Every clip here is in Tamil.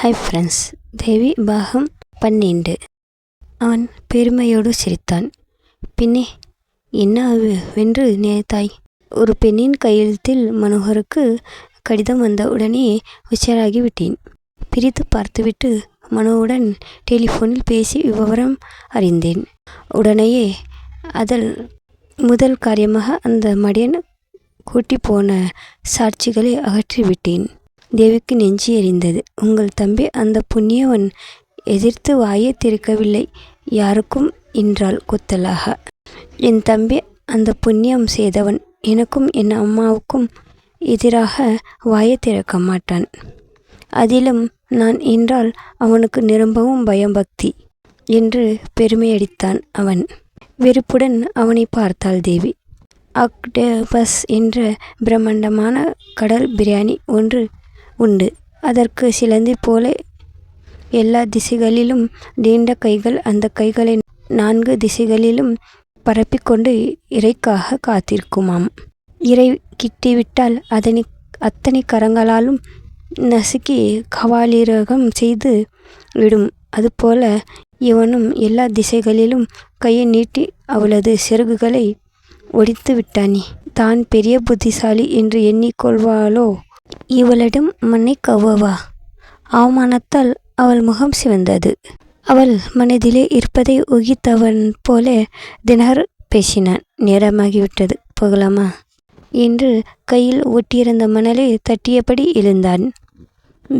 ஹாய் ஃப்ரெண்ட்ஸ் தேவி பாகம் பன்னெண்டு அவன் பெருமையோடு சிரித்தான். பின்னே என்ன வென்று நினைத்தாய் ஒரு பெண்ணின் கையெழுத்தில் மனோகருக்கு கடிதம் வந்த உடனே உச்சராகி விட்டேன். பிரித்து பார்த்துவிட்டு மனோவுடன் டெலிஃபோனில் பேசி விவரம் அறிந்தேன். உடனேயே அதில் முதல் காரியமாக அந்த மடியன் கூட்டி போன சாட்சிகளை அகற்றிவிட்டேன். தேவிக்கு நெஞ்சு எரிந்தது. உங்கள் தம்பி அந்த புண்ணியவன் எதிர்த்து வாயை திறக்கவில்லை. யாருக்கும் என்றாள் குத்தலாக. என் தம்பி அந்த புண்ணியம் செய்தவன். எனக்கும் என் அம்மாவுக்கும் எதிராக வாயை திறக்க மாட்டான். அதிலும் நான் என்றால் அவனுக்கு நிரம்பவும் பயம் பக்தி என்று பெருமையடித்தான் அவன். வெறுப்புடன் அவனை பார்த்தாள் தேவி. அக்டேபஸ் என்ற பிரம்மாண்டமான கடல் பிரியாணி ஒன்று உண்டு. அதற்கு சிலந்தி போல எல்லா திசைகளிலும் நீண்ட கைகள் அந்த கைகளை நான்கு திசைகளிலும் பரப்பிக்கொண்டு இறைக்காக காத்திருக்குமாம். இறை கிட்டிவிட்டால் அதனை அத்தனை கரங்களாலும் நசுக்கி கவாலிரகம் செய்து விடும். அதுபோல இவனும் எல்லா திசைகளிலும் கையை நீட்டி அவளது சிறகுகளை ஒடித்து விட்டானே தான் பெரிய புத்திசாலி என்று எண்ணிக்கொள்வாளோ? இவளிடம் மண்ணை கவ்வவா? அவமானத்தால் அவள் முகம் சிவந்தது. அவள் மனதிலே இருப்பதை ஊகித்தவன் போல தினகர் பேசினான். நேரமாகிவிட்டது போகலாமா? என்று கையில் ஒட்டியிருந்த மணலை தட்டியபடி எழுந்தான்.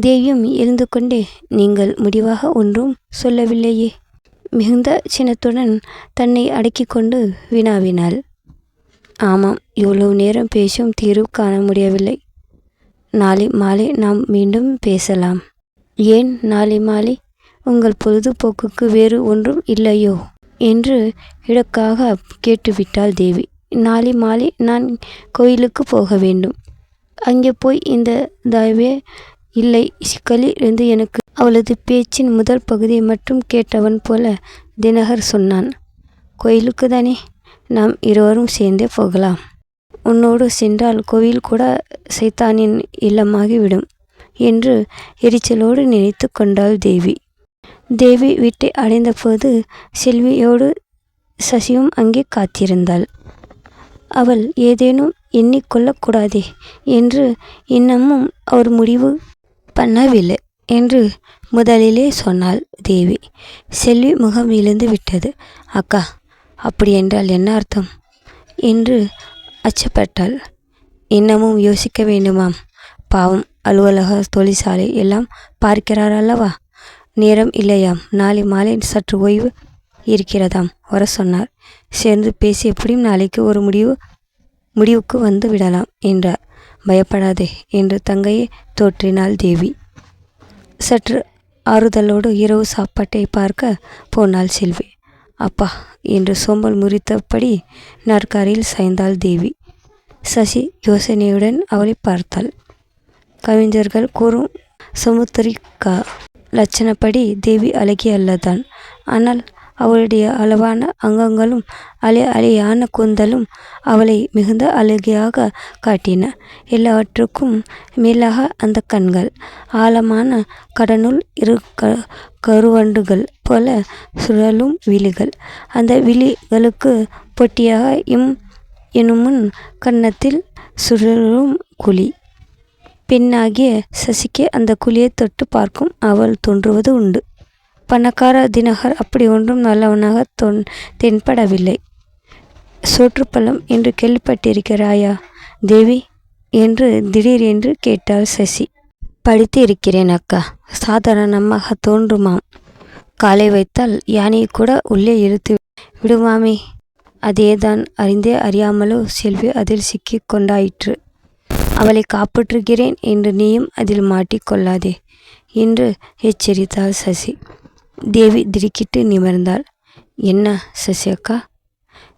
தேவியும் எழுந்து கொண்டே நீங்கள் முடிவாக ஒன்றும் சொல்லவில்லையே. மிகுந்த சினத்துடன் தன்னை அடக்கி கொண்டு வினாவினாள். ஆமாம் இவ்வளவு நேரம் பேசும் தீர்வு காண முடியவில்லை. நாளை மாலை நாம் மீண்டும் பேசலாம். ஏன் நாளை மாலை? உங்கள் பொழுதுபோக்குக்கு வேறு ஒன்றும் இல்லையோ? என்று இடக்காக கேட்டுவிட்டாள் தேவி. நாளை மாலை நான் கோயிலுக்கு போக வேண்டும். அங்கே போய் இந்த தயவே இல்லை. சிக்கலில் இருந்து எனக்கு அவளது பேச்சின் முதல் பகுதியை மட்டும் கேட்டவன் போல தினகர் சொன்னான். கோயிலுக்கு தானே நாம் இருவரும் சேர்ந்தே போகலாம். உன்னோடு சென்றால் கோவில் கூட சைத்தானின் இல்லமாகிவிடும் என்று எரிச்சலோடு நினைத்து கொண்டாள் தேவி. தேவி வீட்டை அடைந்தபோது செல்வியோடு சசியும் அங்கே காத்திருந்தாள். அவள் ஏதேனும் எண்ணிக்கொள்ளக்கூடாதே என்று இன்னமும் அவர் முடிவு பண்ணவில்லை என்று முதலிலே சொன்னாள் தேவி. செல்வி முகம் இழந்து விட்டது. அக்கா அப்படி என்றால் என்ன அர்த்தம்? என்று அச்சப்பட்டாள் இன்னமும் யோசிக்க வேண்டுமாம். பாவம் அலுவலக தொழிற்சாலை எல்லாம் பார்க்கிறார் அல்லவா? நேரம் இல்லையாம். நாளை மாலை சற்று ஓய்வு இருக்கிறதாம் வர சொன்னார். சேர்ந்து பேசி எப்படியும் நாளைக்கு ஒரு முடிவு முடிவுக்கு வந்து விடலாம் என்றார். பயப்படாதே என்று தங்கையை தோற்றினாள் தேவி. சற்று ஆறுதலோடு இரவு சாப்பாட்டை பார்க்க போனாள் செல்வி. அப்பா என்று சோம்பல் முறித்தபடி நாற்காரியில் சாய்ந்தாள் தேவி. சசி யோசனையுடன் அவளை பார்த்தாள். கவிஞர்கள் கூறும் சமுத்திரிக்கா லட்சணப்படி தேவி அழகி அல்லதான் ஆனால் அவளுடைய அளவான அங்கங்களும் அலை அலையான கூந்தலும் அவளை மிகுந்த அழகியாக காட்டின. எல்லாவற்றுக்கும் மேலாக அந்த கண்கள் ஆழமான கடனுள் இரு க கருவண்டுகள் போல சுழலும் விழிகள். அந்த விழிகளுக்கு பொட்டியாக இம் எனுமுன் கன்னத்தில் சுழலும் குழி. பெண்ணாகிய சசிக்கு அந்த குழியை தொட்டு பார்க்கும் அவள் தோன்றுவது உண்டு. பணக்கார தினகர் அப்படி ஒன்றும் நல்லவனாக தொன் தென்படவில்லை. சோற்றுப்பழம் என்று கேள்விப்பட்டிருக்கிறாயா? தேவி என்று திடீர் என்று கேட்டாள் சசி. படித்து இருக்கிறேன் அக்கா. சாதாரணமாக தோன்றுமாம். காலை வைத்தால் யானையை கூட உள்ளே இழுத்து விடுமாமே அதேதான் அறிந்தே அறியாமலோ செல்வி அதில் சிக்கி கொண்டாயிற்று. அவளை காப்பாற்றுகிறேன் என்று நீயும் அதில் மாட்டிக்கொள்ளாதே என்று எச்சரித்தாள் சசி. தேவி திடுக்கிட்டு நிமிர்ந்தாள். என்ன சசி அக்கா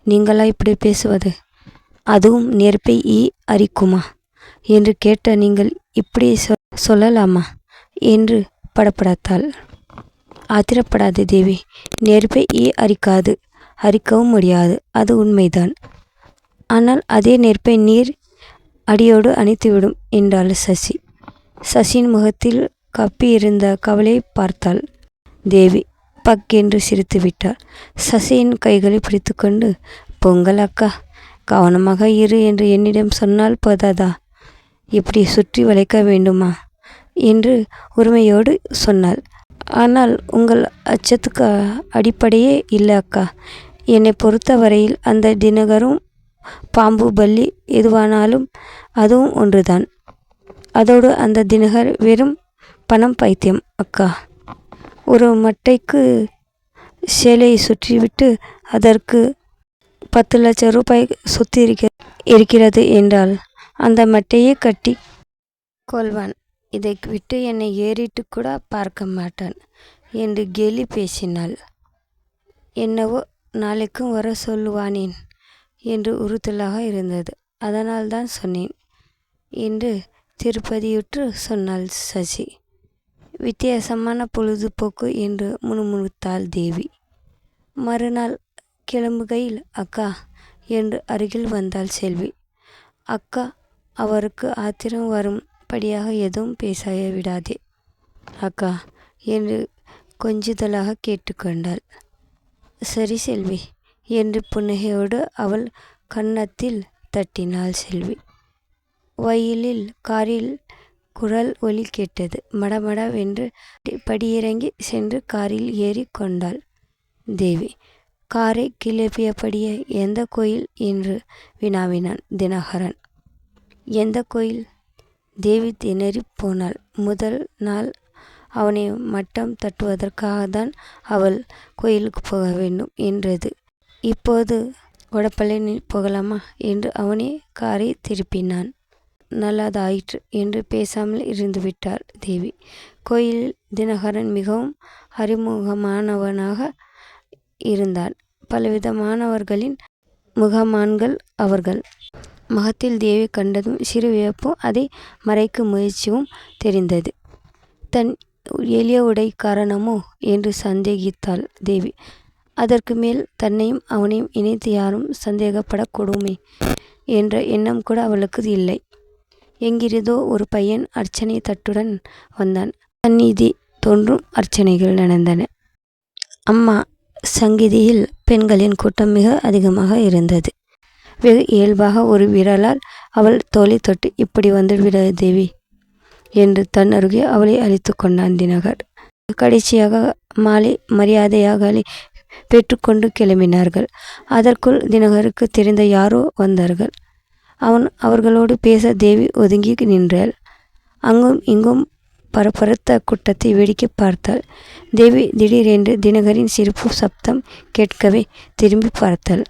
நீங்களா இப்படி பேசுவது? அதுவும் நெருப்பை ஈ அரிக்குமா என்று கேட்ட நீங்கள் இப்படி சொ சொல்லலாமா? என்று படப்படத்தாள். ஆத்திரப்படாது தேவி நெருப்பை ஈ அரிக்காது அரிக்கவும் முடியாது அது உண்மைதான். ஆனால் அதே நெருப்பை நீர் அடியோடு அணைத்துவிடும் என்றாள் சசி. சசியின் முகத்தில் கப்பியிருந்த கவலையை பார்த்தாள். தேவி பக் என்று சிரித்து விட்டாள். சசியின் கைகளை பிடித்துக்கொண்டு பொங்கல் அக்கா கவனமாக இரு என்று என்னிடம் சொன்னால் போதாதா? இப்படி சுற்றி வளைக்க வேண்டுமா? என்று உரிமையோடு சொன்னாள். ஆனால் உங்கள் அச்சத்துக்கு அடிப்படையே இல்லை அக்கா. என்னை பொறுத்தவரையில் அந்த தினகரும் பாம்பு பல்லி எதுவானாலும் அதுவும் ஒன்றுதான். அதோடு அந்த தினகர் வெறும் பணம் பைத்தியம் அக்கா. ஒரு மட்டைக்கு சேலையை சுற்றிவிட்டு அதற்கு பத்து லட்சம் ரூபாய் சொத்து இருக்க இருக்கிறது என்றால் அந்த மட்டையை கட்டி கொள்வான். இதை விட்டு என்னை ஏறிட்டு கூட பார்க்க மாட்டான் என்று கேலி பேசினாள். என்னவோ நாளைக்கும் வர சொல்லுவானேன் என்று உறுத்தலாக இருந்தது. அதனால்தான் சொன்னேன் என்று திருப்பதியுற்று சொன்னாள் சசி. வித்தியாசமான பொழுதுபோக்கு என்று முணுமுணுத்தாள் தேவி. மறுநாள் கிளம்புகையில் அக்கா என்று அருகில் வந்தாள் செல்வி. அக்கா அவருக்கு ஆத்திரம் வரும்படியாக எதுவும் பேச விடாதே அக்கா என்று கொஞ்சுதலாக கேட்டுக்கொண்டாள் சரி செல்வி என்று புன்னகையோடு அவள் கன்னத்தில் தட்டினாள் செல்வி. வயலில் காரில் குரல் ஒலி கேட்டது. மடமடவென்று படியிறங்கி சென்று காரில் ஏறி கொண்டாள். தேவி காரை கிளப்பியபடியே எந்த கோயில் என்று வினாவினான் தினகரன். எந்த கோயில் தேவி திணறி போனாள். முதல் நாள் அவனை மட்டம் தட்டுவதற்காகத்தான் அவள் கோயிலுக்கு போக வேண்டும் என்றது. இப்போது வடபழனி போகலாமா என்று அவனே காரை திருப்பினான். நல்லதாயிற்று என்று பேசாமல் இருந்துவிட்டாள் தேவி. கோயிலில் தினகரன் மிகவும் அறிமுகமானவனாக இருந்தான். பலவிதமானவர்களின் முகமான்கள் அவர்கள். மகத்தில் தேவி கண்டதும் சிறு வியப்பும் அதை மறைக்க முயற்சியும் தெரிந்தது. தன் எளிய உடை காரணமோ என்று சந்தேகித்தாள் தேவி. அதற்கு மேல் தன்னையும் அவனையும் இணைத்து யாரும் சந்தேகப்படக்கூடுமே என்ற எண்ணம் கூட அவளுக்கு இல்லை. எங்கிருதோ ஒரு பையன் அர்ச்சனை தட்டுடன் வந்தான். சந்நிதி தோன்றும் அர்ச்சனைகள் நடந்தன. அம்மா சங்கிதியில் பெண்களின் கூட்டம் மிக அதிகமாக இருந்தது. வெகு இயல்பாக ஒரு விரலால் அவள் தோலை தொட்டு இப்படி வந்துவிட தேவி என்று தன் அருகே அவளை அழைத்து கொண்டான் தினகர். கடைசியாக மாலை மரியாதையாக பெற்றுக்கொண்டு கிளம்பினார்கள். அதற்குள் தினகருக்கு தெரிந்த யாரோ வந்தார்கள். அவன் அவர்களோடு பேச தேவி ஒதுங்கி நின்றாள். அங்கும் இங்கும் பரபரத்த கூட்டத்தை வேடிக்கை பார்த்தாள். தேவி திடீரென்று தினகரின் சிரிப்பு சப்தம் கேட்கவே திரும்பி பார்த்தாள்.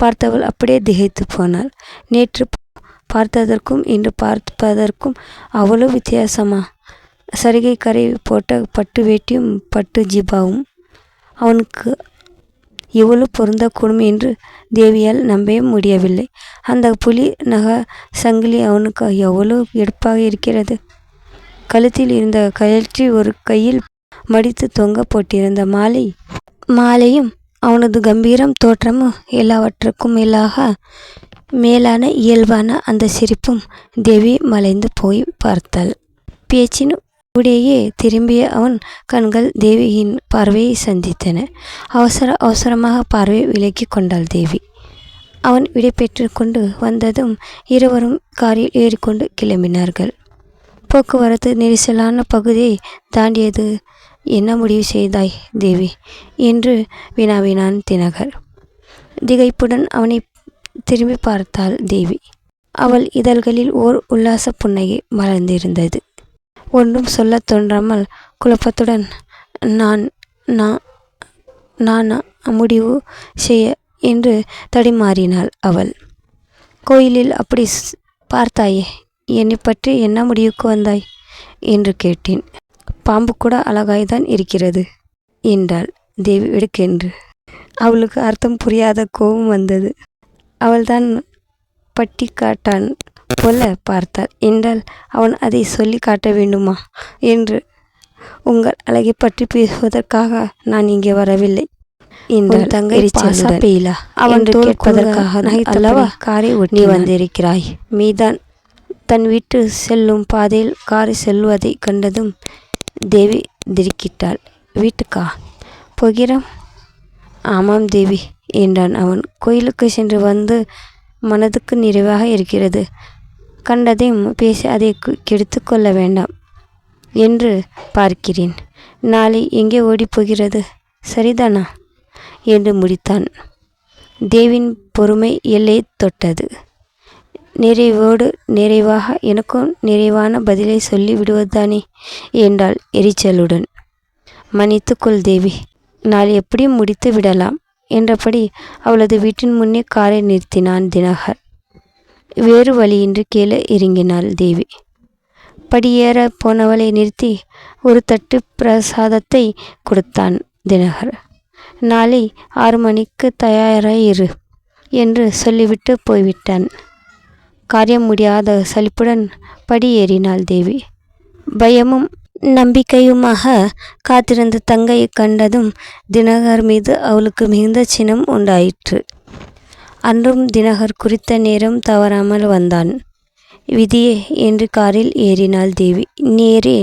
பார்த்தவள் அப்படியே திகைத்து போனாள். நேற்று பார்த்ததற்கும் இன்று பார்ப்பதற்கும் அவ்வளோ வித்தியாசமா? சரிகை கரை போட்ட பட்டு வேட்டியும் பட்டு ஜிபாவும். அவனுக்கு இவ்வளவு பொருந்தக்கூடும் என்று தேவியால் நம்பவே முடியவில்லை. அந்த புலி நக சங்கிலி அவனுக்கு எவ்வளவு எடுப்பாக இருக்கிறது? கழுத்தில் இருந்த கழற்றி ஒரு கையில் மடித்து தொங்க போட்டிருந்த மாலை மாலையும் அவனது கம்பீரம் தோற்றமும் எல்லாவற்றுக்கும் மேலாக மேலான இயல்பான அந்த சிரிப்பும் தேவி மலைந்து போய் பார்த்தாள். பேச்சின் அப்படியே திரும்பிய அவன் கண்கள் தேவியின் பார்வையை சந்தித்தன. அவசர அவசரமாக பார்வை விலக்கி கொண்டாள் தேவி. அவன் விடைபெற்று கொண்டு வந்ததும் இருவரும் காரில் ஏறிக்கொண்டு கிளம்பினார்கள். போக்குவரத்து நெரிசலான பகுதியை தாண்டியது என்ன முடிவு செய்தாய் தேவி? என்று வினாவினான் தினகர். திகைப்புடன் அவனை திரும்பி பார்த்தாள் தேவி. அவள் இதழ்களில் ஓர் உல்லாச புன்னகை மலர்ந்திருந்தது. ஒன்றும் சொல்லத் தோன்றாமல் குழப்பத்துடன் நான் நான் நானா முடிவு செய்ய என்று தடிமாறினாள் அவள். கோயிலில் அப்படி பார்த்தாயே என்னை பற்றி என்ன முடிவுக்கு வந்தாய்? என்று கேட்டேன். பாம்பு கூட அழகாய்தான் இருக்கிறது என்றாள் தேவி எடுக்கென்று அவளுக்கு அர்த்தம் புரியாத கோபம் வந்தது. அவள்தான் பட்டி காட்டான் போல பார்த்தாள் என்றால் அவன் அதை சொல்லி காட்ட வேண்டுமா என்று உங்கள் அழகை பற்றி பேசுவதற்காக நான் இங்கே வரவில்லை. என்றால் தங்கை பெயிலா அவன் கேட்பதற்காக அல்லவா காரை ஒட்டி வந்திருக்கிறாய். மீதான் தன் வீட்டு செல்லும் பாதையில் காரை செல்வதை கண்டதும் தேவி திடுக்கிட்டாள். வீட்டுக்கா? போகிறோம். ஆமாம் தேவி என்றான் அவன். கோயிலுக்கு சென்று வந்து மனதுக்கு நிறைவாக இருக்கிறது. கண்டதையும் பேசி அதை கு- கொள்ள வேண்டாம் என்று பார்க்கிறேன். நாளை எங்கே ஓடிப்போகிறது? சரிதானா? என்று முடித்தான். தேவின் பொறுமை எல்லை தொட்டது. நிறைவோடு நிறைவாக எனக்கும் நிறைவான பதிலை சொல்லி விடுவதுதானே? என்றாள் எரிச்சலுடன். மன்னித்துக்கொள் தேவி நாளை எப்படியும் முடித்து விடலாம் என்றபடி அவளது வீட்டின் முன்னே காரை நிறுத்தினான் தினகர். வேறு வழியின்றி கீழே இறங்கினாள் தேவி. படியேற போனவளை நிறுத்தி ஒரு தட்டு பிரசாதத்தை கொடுத்தான் தினகர். நாளை ஆறு மணிக்கு தயாராயிரு என்று சொல்லிவிட்டு போய்விட்டான். காரியம் முடியாத சலிப்புடன் படியேறினாள் தேவி. பயமும் நம்பிக்கையுமாக காத்திருந்த தங்கையை கண்டதும் தினகர் மீது அவளுக்கு மிகுந்த சினம் உண்டாயிற்று. அன்றும் தினகர் குறித்த நேரம் தவறாமல் வந்தான். விதியே என்று காரில் ஏறினாள் தேவி. நேரே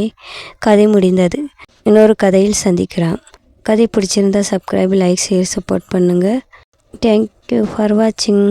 கதை முடிந்தது. இன்னொரு கதையில் சந்திக்கிறான் கதை பிடிச்சிருந்தா சப்ஸ்கிரைப் லைக் ஷேர் சப்போர்ட் பண்ணுங்கள் தேங்க்யூ ஃபார் வாட்சிங்